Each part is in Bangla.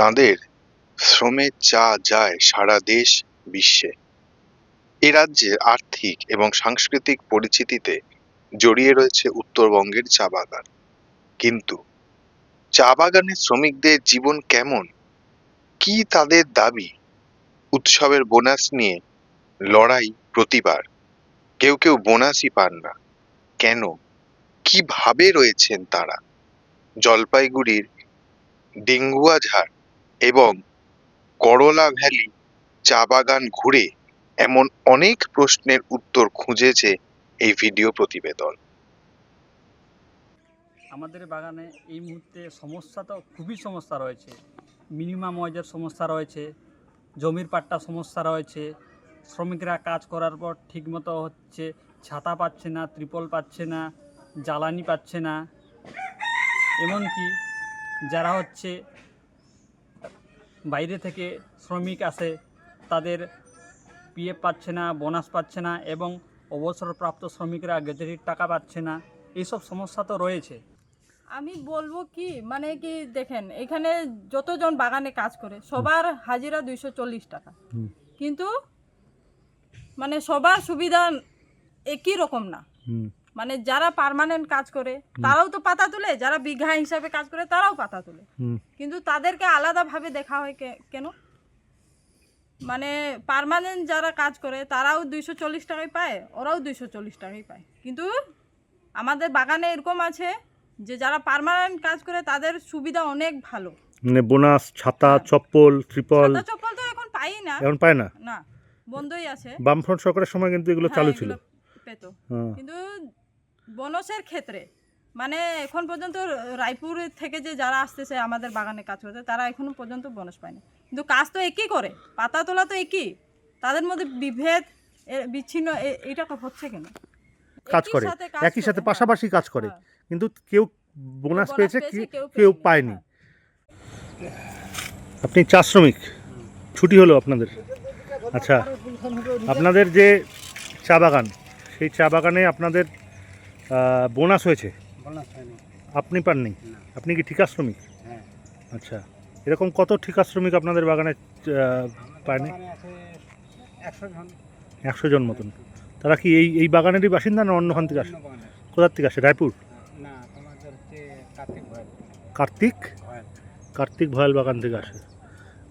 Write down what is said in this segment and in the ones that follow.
তাঁদের শ্রমের চা যায় সারা দেশ বিশ্বে। এ রাজ্যের আর্থিক এবং সাংস্কৃতিক পরিচিতিতে জড়িয়ে রয়েছে উত্তরবঙ্গের চা বাগান। কিন্তু চা বাগানের শ্রমিকদের জীবন কেমন? কি তাদের দাবি? উৎসবের বোনাস নিয়ে লড়াই প্রতিবার কেউ কেউ বোনাসই পান না। কেন? কীভাবে রয়েছেন তারা? জলপাইগুড়ির ডেঙ্গুয়াঝাড় এবং করলা ভ্যালি চা বাগান ঘুরে এমন অনেক প্রশ্নের উত্তর খুঁজেছে এই ভিডিও প্রতিবেদন। আমাদের বাগানে এই মুহূর্তে সমস্যা তো খুবই সমস্যা রয়েছে। মিনিমাম ওয়াজের সমস্যা রয়েছে, জমির পাট্টা সমস্যা রয়েছে, শ্রমিকরা কাজ করার পর ঠিকমতো হচ্ছে ছাতা পাচ্ছে না, ত্রিপল পাচ্ছে না, জ্বালানি পাচ্ছে না। এমনকি যারা হচ্ছে বাইরে থেকে শ্রমিক আসে তাদের পিএফ পাচ্ছে না বোনাস পাচ্ছে না এবং অবসরপ্রাপ্ত শ্রমিকরা গেজেটির টাকা পাচ্ছে না এইসব সমস্যা তো রয়েছে। আমি বলব কি মানে কি দেখেন এখানে যতজন বাগানে কাজ করে সবার হাজিরা দুইশো চল্লিশ টাকা। কিন্তু মানে সবার সুবিধা একই রকম না। মানে যারা পার্মানেন্ট কাজ করে তারাও তো পাতা তুলে যারা বিঘা হিসাবে কাজ করে তারাও পাতা তুলে। কিন্তু তাদেরকে আলাদাভাবে দেখা হয় কেন? মানে পার্মানেন্ট যারা কাজ করে তারাও দুইশো চল্লিশ টাকায় পায় ওরাও দুইশো চল্লিশ টাকায় পায়। কিন্তু আমাদের বাগানে এরকম আছে যে যারা পার্মানেন্ট কাজ করে তাদের সুবিধা অনেক ভালো। মানে বোনাস ছাতা হ্যাঁ। চপ্পল ত্রিপল। চপ্পল তো এখন পাই না। এখন পায় না? না বন্ধই আছে। বামফ্রন্ট সরকারের সময় কিন্তু এগুলো হ্যাঁ, চালু ছিল। পেতো। হ্যাঁ। কিন্তু বোনাসের ক্ষেত্রে মানে এখন পর্যন্ত রায়পুর থেকে যে যারা আসতেছে আমাদের বাগানে কাজ করতে তারা এখনও পর্যন্ত বোনাস পায়নি কিন্তু কাজ তো একই করে পাতা তোলা তো একই তাদের মধ্যে বিভেদ বিচ্ছিন্ন এটা তো হচ্ছে কেন কাজ করে একই সাথে হ্যাঁ, পাশাপাশি কাজ করে হ্যাঁ। কিন্তু কেউ বোনাস পেয়েছে কেউ পায়নি, হ্যাঁ। আপনি চা শ্রমিক ছুটি হলো আপনাদের আচ্ছা আপনাদের যে চা বাগান সেই চা বাগানে আপনাদের বোনাস হয়েছে? আপনি পাননি? আপনি কি ঠিকা শ্রমিক হ্যাঁ। আচ্ছা। এরকম কত ঠিকা শ্রমিক আপনাদের বাগানে পায়নি? একশো জন। মতন। তারা কি এই এই বাগানেরই বাসিন্দা না অন্যখান থেকে আসে কোথার থেকে আসে? রায়পুর? কার্তিক কার্তিক? ভয়াল। বাগান থেকে আসে।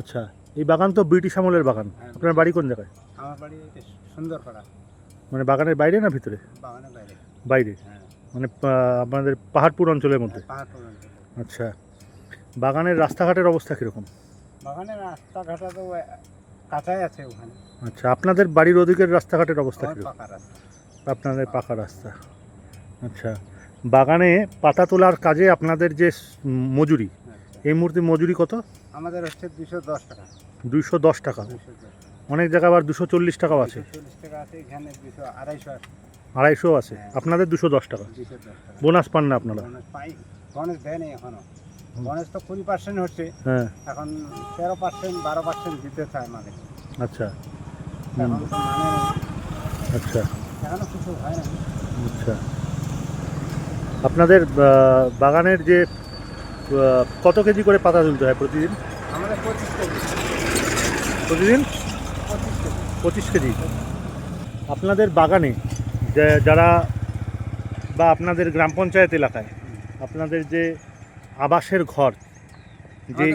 আচ্ছা এই বাগান তো ব্রিটিশ আমলের বাগান। হ্যাঁ। আপনার বাড়ি কোন জায়গায়? আমার বাড়ি সুন্দর মানে বাগানের বাইরে না ভিতরে? বাগানের বাইরে। বাইরে? হ্যাঁ। মানে আপনাদের পাহাড়পুর অঞ্চলের মধ্যে? আচ্ছা। বাগানের রাস্তাঘাটের অবস্থা কীরকম? বাগানের রাস্তাঘাটা তো কাঁচাই আছে ওখানে। আচ্ছা আপনাদের বাড়ির ওদিকের রাস্তাঘাটের অবস্থা কীরকম? আপনাদের পাকা রাস্তা। আচ্ছা বাগানে পাতা তোলার কাজে আপনাদের যে মজুরি আচ্ছা। এই মুহূর্তে মজুরি কত? আমাদের হচ্ছে দুশো দশ টাকা। দুইশো দশ টাকা। অনেক জায়গায় আবার দুশো চল্লিশ টাকাও আছে। চল্লিশ টাকা আছে এখানে দুশো আড়াইশো আছে। আড়াইশো আছে। হ্যাঁ। আপনাদের দুশো দশ টাকা। বোনাস পান না আপনারা? এখনও। তো কুড়ি পার্সেন্ট হচ্ছে। হ্যাঁ। এখন তেরো পার্সেন্ট বারো পার্সেন্ট দিতে চায় মানে আচ্ছা। মানে আচ্ছা। এখনও কিছু হয় না। আচ্ছা। আপনাদের বাগানের যে কত কেজি করে পাতা তুলতে হয় প্রতিদিন? আমাদের পঁচিশ কেজি। প্রতিদিন? পঁচিশ কেজি। আপনাদের বাগানে যারা বা আপনাদের গ্রাম পঞ্চায়েত এলাকায় আপনাদের যে আবাসের ঘর যে।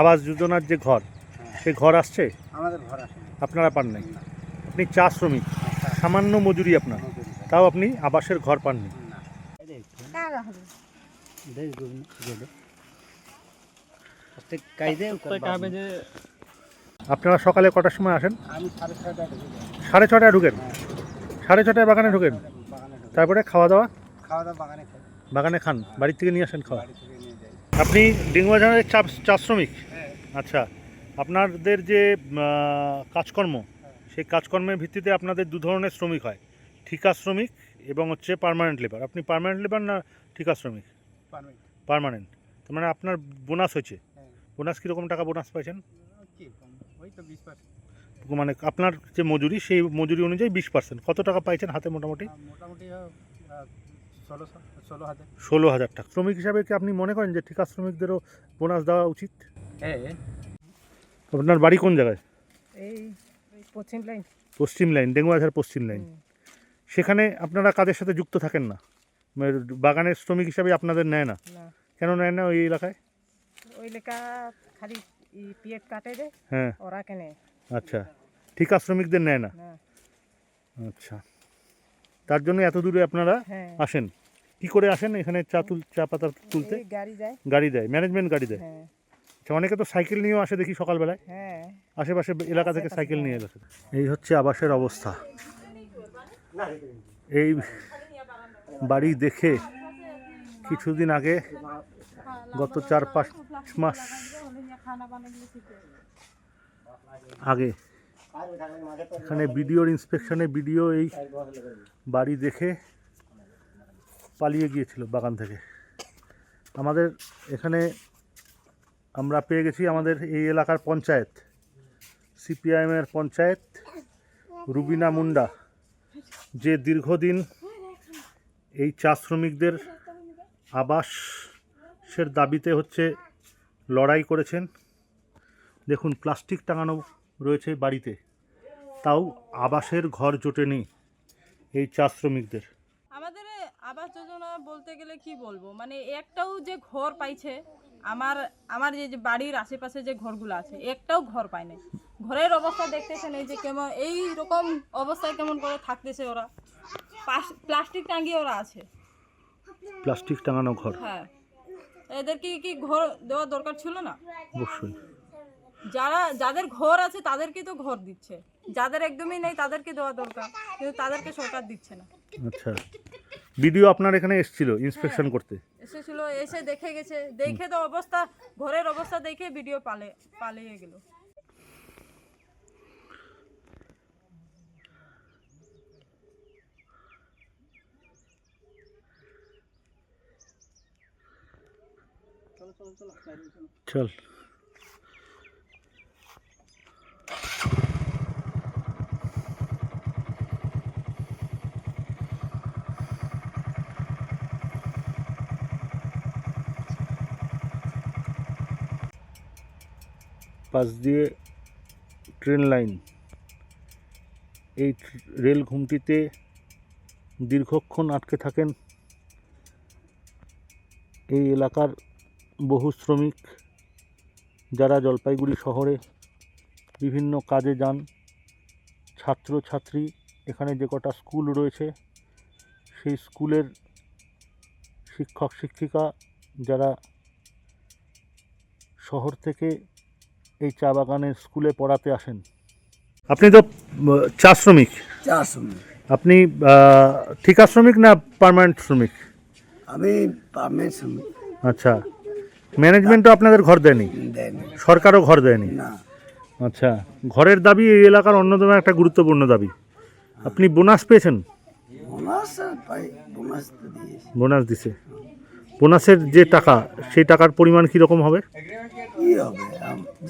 আবাস যোজনার যে ঘর হ্যাঁ। সেই ঘর আসছে? আমাদের ঘর আসে আপনারা পান নাই? আপনি চা শ্রমিক সামান্য মজুরি আপনার। তাও আপনি আবাসের ঘর পাননি? আপনারা সকালে কটার সময় আসেন? সাড়ে ছটায় ঢুকেন? সাড়ে ছটায় বাগানে ঢোকেন? তারপরে খাওয়া দাওয়া? খাওয়া দাওয়া বাগানে খাই। বাগানে খান? বাড়ির থেকে নিয়ে আসেন খাওয়া? আপনি ডিঙ্গুয়াঝাড়ের চা চা শ্রমিক? হ্যাঁ। আচ্ছা আপনাদের যে কাজকর্ম সেই কাজকর্মের ভিত্তিতে আপনাদের দু ধরনের শ্রমিক হয়। ঠিকা শ্রমিক এবং হচ্ছে পার্মানেন্ট লেবার আপনি পার্মানেন্ট লেবার না ঠিকা শ্রমিক? পার্মানেন্ট তার মানে আপনার বোনাস হয়েছে? হ্যাঁ। বোনাস কীরকম টাকা বোনাস পাইছেন? ওই তো বিশ পার্সেন্ট। মানে আপনার যে মজুরি সেই মজুরি অনুযায়ী বিশ পার্সেন্ট কত টাকা পাইছেন হাতে মোটামুটি? মোটামুটি ষোলো হাজার ষোলো হাজার টাকা। শ্রমিক হিসাবে কি আপনি মনে করেন যে ঠিকা শ্রমিকদেরও বোনাস দেওয়া উচিত? আপনার বাড়ি কোন জায়গায়? এই পশ্চিম লাইন। পশ্চিম লাইন ডেঙ্গুয়াঝার পশ্চিম লাইন। সেখানে আপনারা কাদের সাথে যুক্ত থাকেন না? মানে বাগানের শ্রমিক হিসাবে আপনাদের নেয় না? কেন নেয় না ওই এলাকায়? ওই লেখা খালি পিএফ কাটে দে হ্যাঁ। ওরা কেনে। আচ্ছা। ঠিকা শ্রমিকদের নেয় না? আচ্ছা। তার জন্য এত দূরে আপনারা হ্যাঁ। আসেন? কি করে আসেন এখানে চা তুল চা পাতা তুলতে? গাড়ি দেয় ম্যানেজমেন্ট গাড়ি দেয়। হ্যাঁ। আচ্ছা অনেকে তো সাইকেল নিয়েও আসে দেখি সকালবেলায়। হ্যাঁ। আশেপাশে এলাকা থেকে সাইকেল নিয়ে গেছে এই হচ্ছে আবাসের অবস্থা। এই বাড়ি দেখে কিছুদিন আগে গত চার পাঁচ মাস আগে। এখানে বিডিওর ইন্সপেকশনে বিডিও এই বাড়ি দেখে পালিয়ে গিয়েছিল বাগান থেকে। আমাদের এখানে আমরা পেয়ে গেছি আমাদের এই এলাকার পঞ্চায়েত, সিপিআইএমের পঞ্চায়েত, রুবিনা মুন্ডা। যে দীর্ঘদিন এই চা শ্রমিকদের আবাসের দাবিতে হচ্ছে লড়াই করেছেন দেখুন প্লাস্টিক টাঙানো রয়েছে বাড়িতে। তাও আবাসের ঘর জোটেনি এই চা শ্রমিকদের। আমাদের আবাস যোজনা বলতে গেলে কি বলব? মানে একটাও যে ঘর পাইছে আমার আমার যে যে বাড়ির আশেপাশে যে ঘরগুলো আছে একটাও ঘর পায় নাই ঘরের অবস্থা দেখতেছেন এই যে কেমন এই রকম অবস্থায় কেমন করে থাকতেছে ওরা। প্লাস্টিক টাঙ্গিয়ে ওরা আছে। প্লাস্টিক টাঙানো ঘর। হ্যাঁ। এদেরকে কি ঘর দেওয়া দরকার ছিল না? অবশ্যই। যারা যাদের ঘর আছে তাদেরকে তো ঘর দিচ্ছে। যাদের একদমই নেই তাদেরকে দেওয়া দরকার কিন্তু তাদেরকে সরকার দিচ্ছে না। আচ্ছা। ভিডিও আপনার এখানে এসেছিল ইন্সপেকশন করতে। এসেছিল এসে দেখে গেছে। দেখে তো অবস্থা ঘরের অবস্থা দেখে ভিডিও পালে পালিয়ে গেল। চল। পাশ দিয়ে ট্রেন লাইন। এই রেল ঘুমটিতে দীর্ঘক্ষণ আটকে থাকেন এই এলাকার বহু শ্রমিক। যারা জলপাইগুড়ি শহরে বিভিন্ন কাজে যান ছাত্র ছাত্রী এখানে যে কটা স্কুল রয়েছে, সেই স্কুলের শিক্ষক শিক্ষিকা যারা শহর থেকে এই চা বাগানে স্কুলে পড়াতে আসেন। আপনি তো চা শ্রমিক। চারশো আপনি ঠিকা শ্রমিক না পার্মানেন্ট শ্রমিক? আমি পামের শ্রমিক। আচ্ছা। ম্যানেজমেন্টও আপনাদের ঘর দেয়নি? সরকারও ঘর দেয়নি? আচ্ছা। ঘরের দাবি এই এলাকার অন্যতম একটা গুরুত্বপূর্ণ দাবি। আপনি বোনাস পেয়েছেন? বোনাস পাই বোনাস বোনাস দিছে। বোনাসের যে টাকা সেই টাকার পরিমাণ কীরকম হবে? কি হবে?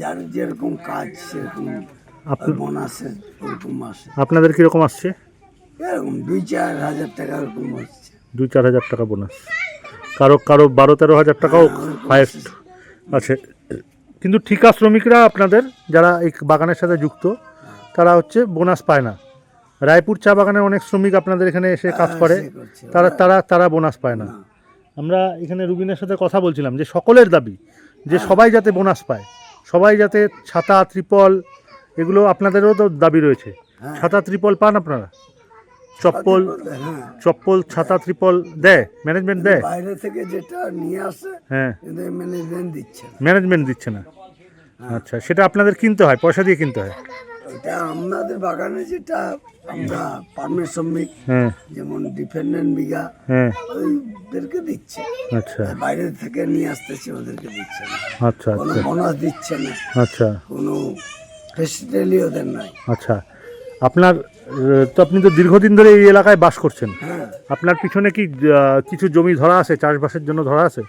যার যেরকম কাজ সেরকম বোনাসের ওরকম আসে। আপনাদের কীরকম আসছে? এরকম দুই চার হাজার টাকা ওরকম হচ্ছে দুই চার হাজার টাকা বোনাস। কারও কারও বারো তেরো হাজার টাকাও হায়েস্ট আছে। কিন্তু ঠিকা শ্রমিকরা আপনাদের যারা এই বাগানের সাথে যুক্ত তারা হচ্ছে বোনাস পায় না। রায়পুর চা বাগানের অনেক শ্রমিক আপনাদের এখানে এসে কাজ করে তারা তারা তারা বোনাস পায় না। আমরা এখানে রুবিনের সাথে কথা বলছিলাম যে সকলের দাবি যে সবাই যাতে বোনাস পায় সবাই যাতে ছাতা ত্রিপল এগুলো আপনাদেরও তো দাবি রয়েছে। ছাতা ত্রিপল পান আপনারা? চপ্পল হ্যাঁ। চপ্পল ছাতা ত্রিপল দেয়? ম্যানেজমেন্ট দেয়? বাইরে থেকে যেটা নিয়ে আসে হ্যাঁ। ম্যানেজমেন্ট দিচ্ছে ম্যানেজমেন্ট দিচ্ছে না। আচ্ছা সেটা আপনাদের কিনতে হয় পয়সা দিয়ে কিনতে হয়? ওটা আমাদের বাগানে যেটা আমরা পারমের শ্রমিক যেমন ডিপেন্ডেন্ট বিঘা ওইদেরকে দিচ্ছে। আচ্ছা। বাইরে থেকে নিয়ে আসতেছে ওদেরকে দিচ্ছে না। আচ্ছা কোনো আচ্ছা। বোনাস দিচ্ছে না। আচ্ছা। কোনো ফেসিলিটি ওদের নাই। আচ্ছা। আপনার তো আপনি তো দীর্ঘদিন ধরে এই এলাকায় বাস করছেন। হ্যাঁ। আপনার পিছনে কি কিছু জমি ধরা আছে চাষবাসের জন্য ধরা আছে?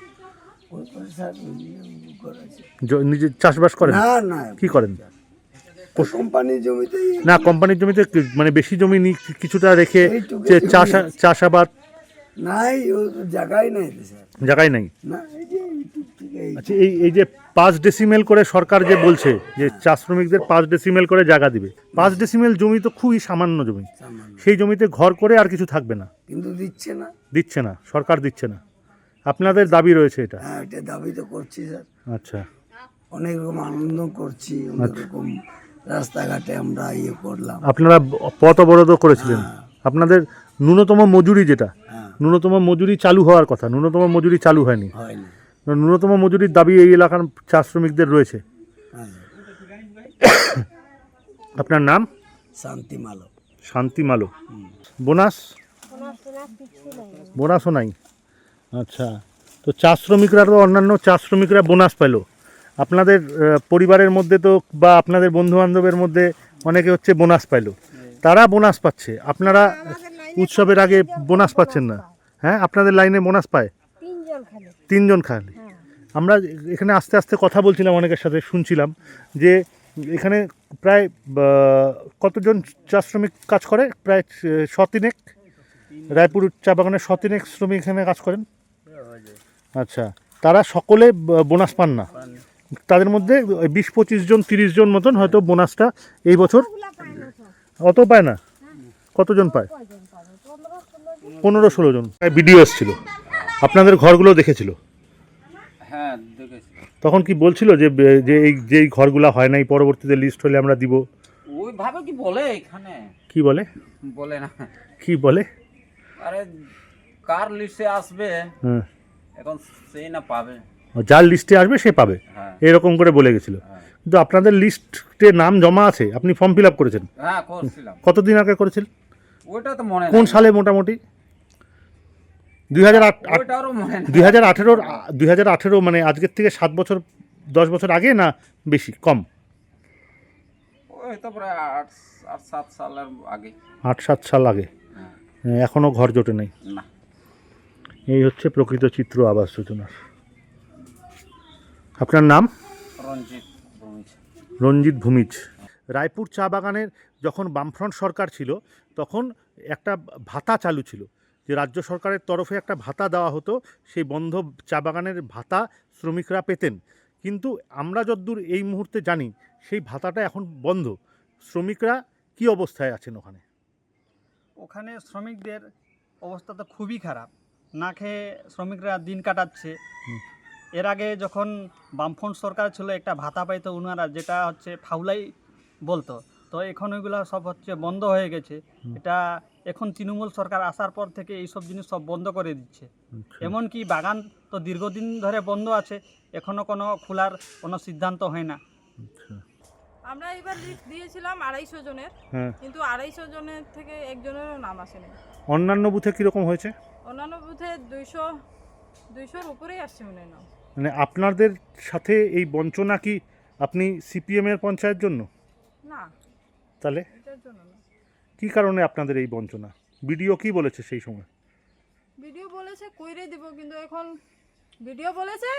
নিজে চাষবাস করেন? কি করেন? কোম্পানির জমিতেই না কোম্পানির জমিতে মানে বেশি জমি কিছুটা রেখে যে চাষ চাষাবাদ? নাই ও তো জায়গাই নাই স্যার। জায়গায় নাই? আচ্ছা এই এই যে পাঁচ ডেসিমেল করে সরকার যে বলছে যে চা শ্রমিকদের পাঁচ ডেসিমেল করে জায়গা দিবে। পাঁচ ডেসিমেল জমি তো খুবই সামান্য জমি। সেই জমিতে ঘর করে আর কিছু থাকবে না। কিন্তু দিচ্ছে না। দিচ্ছে না সরকার দিচ্ছে না। আপনাদের দাবি রয়েছে এটা? হ্যাঁ এটা দাবি তো করছি স্যার। আচ্ছা। অনেক রকম আনন্দ করছি অনেক রকম রাস্তাঘাটে আমরা ইয়ে করলাম। আপনারা পথ অবরোধ করেছিলেন। আপনাদের ন্যূনতম মজুরি যেটা হ্যাঁ। ন্যূনতম মজুরি চালু হওয়ার কথা ন্যূনতম মজুরি চালু হয়নি। হয়নি। ন্যূনতম মজুরির দাবি এই এলাকার চা শ্রমিকদের রয়েছে। হ্যাঁ। আপনার নাম? শান্তি মালো শান্তি মালো বোনাস? বোনাসও নাই। আচ্ছা তো চা শ্রমিকরা তো অন্যান্য চা শ্রমিকরা বোনাস পেল আপনাদের পরিবারের মধ্যে তো বা আপনাদের বন্ধু বান্ধবের মধ্যে অনেকে হচ্ছে বোনাস পাইলো। তারা বোনাস পাচ্ছে। আপনারা উৎসবের আগে বোনাস পাচ্ছেন না। হ্যাঁ আপনাদের লাইনে বোনাস পায়? তিনজন খালি। আমরা এখানে আস্তে আস্তে কথা বলছিলাম অনেকের সাথে শুনছিলাম যে এখানে প্রায় কতজন চা শ্রমিক কাজ করে? প্রায় শতিনেক রায়পুর চা বাগানের শতিনেক শ্রমিক এখানে কাজ করেন? আচ্ছা তারা সকলে বোনাস পান না। তাদের মধ্যে বিশ পঁচিশ জন তিরিশ জন মতন হয়তো বোনাসটা এই বছর অত পায় না? কতজন পায়? পনেরো ষোলো জন। ভিডিও এসেছিল আপনাদের ঘরগুলো দেখেছিল? হ্যাঁ তখন কি বলছিল যে যে এই যে ঘরগুলো হয় নাই পরবর্তীতে লিস্ট হলে আমরা দিব? ওইভাবে কি বলে এখানে? কি বলে? বলে না। কি বলে? আরে কার লিস্টে আসবে? হ্যাঁ। এখন সেই না পাবে। যার লিস্টে আসবে সে পাবে। হ্যাঁ। এরকম করে বলে গেছিল। হ্যাঁ। কিন্তু আপনাদের লিস্টে নাম জমা আছে আপনি ফর্ম ফিল আপ করেছেন। হ্যাঁ কতদিন আগে করেছিলেন? ওইটা তো মনে কোন সালে মোটামুটি? দুই হাজার আট দুই হাজার আঠেরোর দুই হাজার আঠেরো মানে আজকের থেকে সাত বছর দশ বছর আগে না বেশি কম? আট সাত সাল আগে। এখনও ঘর জোটে নাই। এই হচ্ছে প্রকৃত চিত্র আবাস যোজনার। আপনার নাম? রঞ্জিত ভূমিজ। রঞ্জিত ভূমিজ। রায়পুর চা বাগানের যখন বামফ্রন্ট সরকার ছিল তখন একটা ভাতা চালু ছিল। যে রাজ্য সরকারের তরফে একটা ভাতা দেওয়া হতো সেই বন্ধ চা বাগানের ভাতা শ্রমিকরা পেতেন। কিন্তু আমরা যদ্দূর এই মুহূর্তে জানি সেই ভাতাটা এখন বন্ধ। শ্রমিকরা কি অবস্থায় আছেন ওখানে? ওখানে শ্রমিকদের অবস্থা তো খুবই খারাপ। না খেয়ে শ্রমিকরা দিন কাটাচ্ছে এর আগে যখন বামফ্রন্ট সরকার ছিল একটা ভাতা পাইতো ওনারা যেটা হচ্ছে ফাউলাই বলতো। তো এখন ওইগুলো সব হচ্ছে বন্ধ হয়ে গেছে। এটা এখন তৃণমূল সরকার আসার পর থেকে এইসব জিনিস সব বন্ধ করে দিচ্ছে। এমনকি বাগান তো দীর্ঘদিন ধরে বন্ধ আছে এখনও কোনো খোলার কোনো সিদ্ধান্ত হয় না। আমরা এবার লিস্ট দিয়েছিলাম আড়াইশো জনের হ্যাঁ। কিন্তু আড়াইশো জনের থেকে একজনেরও নাম আসেনি। অন্যান্য বুথে কীরকম হয়েছে? অন্যান্য বুথে দুইশো দুইশোর উপরেই আসছে মনে হয় নাম। মানে আপনাদের সাথে এই বঞ্চনা কি আপনি সিপিএমের পঞ্চায়েত জন্য? না। তাহলে? কি কারণে আপনাদের এই বঞ্চনা? বিডিও কি বলেছে সেই সময়? ভিডিও বলেছে কইরে দিব কিন্তু এখন ভিডিও বলেছে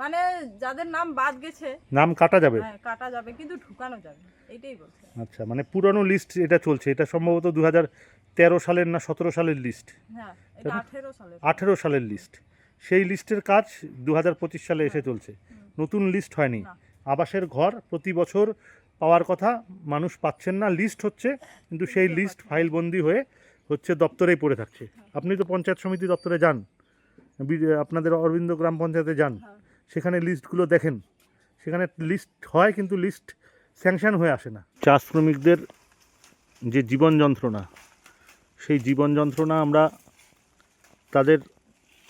মানে যাদের নাম বাদ গেছে। নাম কাটা যাবে? হ্যাঁ কাটা যাবে কিন্তু ঢুকানো যাবে এইটাই বলছে। আচ্ছা মানে পুরানো লিস্ট এটা চলছে এটা সম্ভবত দু তেরো সালের না সতেরো সালের লিস্ট হ্যাঁ এটা আঠেরো সালে আঠেরো সালের লিস্ট সেই লিস্টের কাজ দু হাজার পঁচিশ সালে এসে চলছে। নতুন লিস্ট হয়নি। আবাসের ঘর প্রতি বছর পাওয়ার কথা মানুষ পাচ্ছেন না। লিস্ট হচ্ছে কিন্তু সেই লিস্ট ফাইলবন্দি হয়ে হচ্ছে দপ্তরেই পড়ে থাকছে। আপনি তো পঞ্চায়েত সমিতি দপ্তরে যান। আপনাদের অরবিন্দ গ্রাম পঞ্চায়েতে যান। সেখানে লিস্টগুলো দেখেন। সেখানে লিস্ট হয় কিন্তু লিস্ট স্যাংশন হয়ে আসে না। চা শ্রমিকদের যে জীবন যন্ত্রণা সেই জীবন যন্ত্রণা আমরা তাদের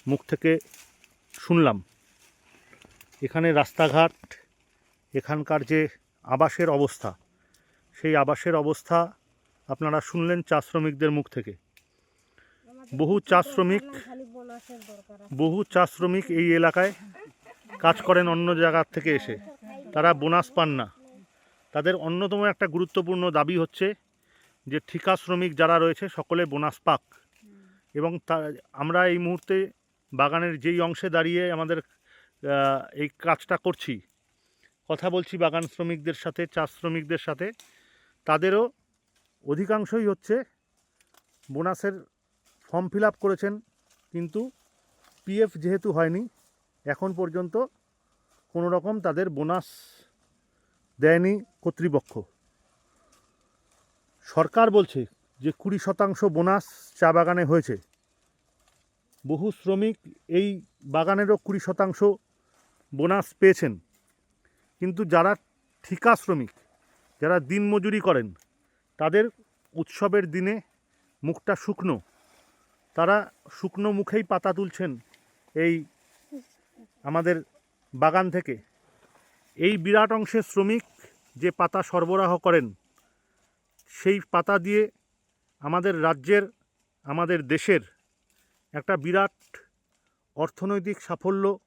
মুখ থেকে শুনলাম। এখানে রাস্তাঘাট, এখানকার যে আবাসের অবস্থা, সেই আবাসের অবস্থা আপনারা শুনলেন চা শ্রমিকদের মুখ থেকে। বহু চা শ্রমিক, বহু চা শ্রমিক এই এলাকায় কাজ করেন অন্য জায়গার থেকে এসে। তারা বোনাস পান না। তাদের অন্যতম একটা গুরুত্বপূর্ণ দাবি হচ্ছে যে ঠিকা শ্রমিক যারা রয়েছে সকলে বোনাস পাক। এবং তা, আমরা এই মুহূর্তে বাগানের যেই অংশে দাঁড়িয়ে আমাদের এই কাজটা করছি, কথা বলছি বাগান শ্রমিকদের সাথে চা শ্রমিকদের সাথে, তাদেরও অধিকাংশই হচ্ছে বোনাসের ফর্ম ফিল আপ করেছেন, কিন্তু পিএফ যেহেতু হয়নি, এখন পর্যন্ত কোনো রকম তাদের বোনাস দেয়নি কর্তৃপক্ষ। সরকার বলছে যে কুড়ি শতাংশ বোনাস চা বাগানে হয়েছে। বহু শ্রমিক এই বাগানেরও কুড়ি শতাংশ বোনাস পেয়েছেন। কিন্তু যারা ঠিকা শ্রমিক, যারা দিনমজুরি করেন, তাদের উৎসবের দিনে মুখটা শুকনো। তারা শুকনো মুখেই পাতা তুলছেন এই আমাদের বাগান থেকে। এই বিরাট অংশের শ্রমিক যে পাতা সরবরাহ করেন, সেই পাতা দিয়ে আমাদের রাজ্যের, আমাদের দেশের একটা বিরাট অর্থনৈতিক সাফল্য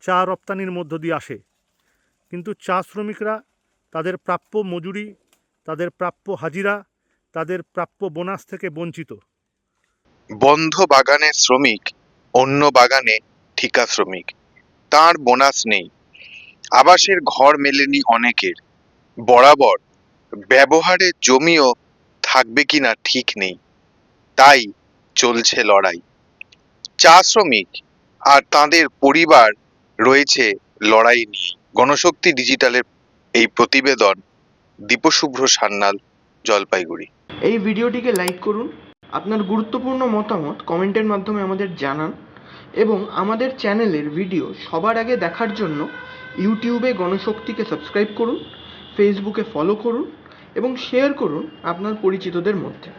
চা রপ্তানির মধ্য দিয়ে আসে। কিন্তু চা শ্রমিকরা তাদের প্রাপ্য মজুরি, তাদের প্রাপ্য হাজিরা, তাদের প্রাপ্য বোনাস থেকে বঞ্চিত। বন্ধ বাগানের শ্রমিক, অন্য বাগানে ঠিকা শ্রমিক, তার বোনাস নেই। আবাসের ঘর মেলেনি অনেকের। বরাবর ব্যবহারের জমিও থাকবে কিনা ঠিক নেই। তাই চলছে লড়াই। চা শ্রমিক আর তাদের পরিবার রয়েছে লড়াই নিয়ে। গণশক্তি ডিজিটালের এই প্রতিবেদন দীপশুভ্র সান্যাল, জলপাইগুড়ি। এই ভিডিওটিকে লাইক করুন, আপনার গুরুত্বপূর্ণ মতামত কমেন্টের মাধ্যমে আমাদের জানান এবং আমাদের চ্যানেলের ভিডিও সবার আগে দেখার জন্য ইউটিউবে গণশক্তিকে সাবস্ক্রাইব করুন, ফেসবুকে ফলো করুন এবং শেয়ার করুন আপনার পরিচিতদের মধ্যে।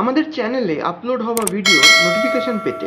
আমাদের চ্যানেলে আপলোড হওয়া ভিডিও নোটিফিকেশন পেতে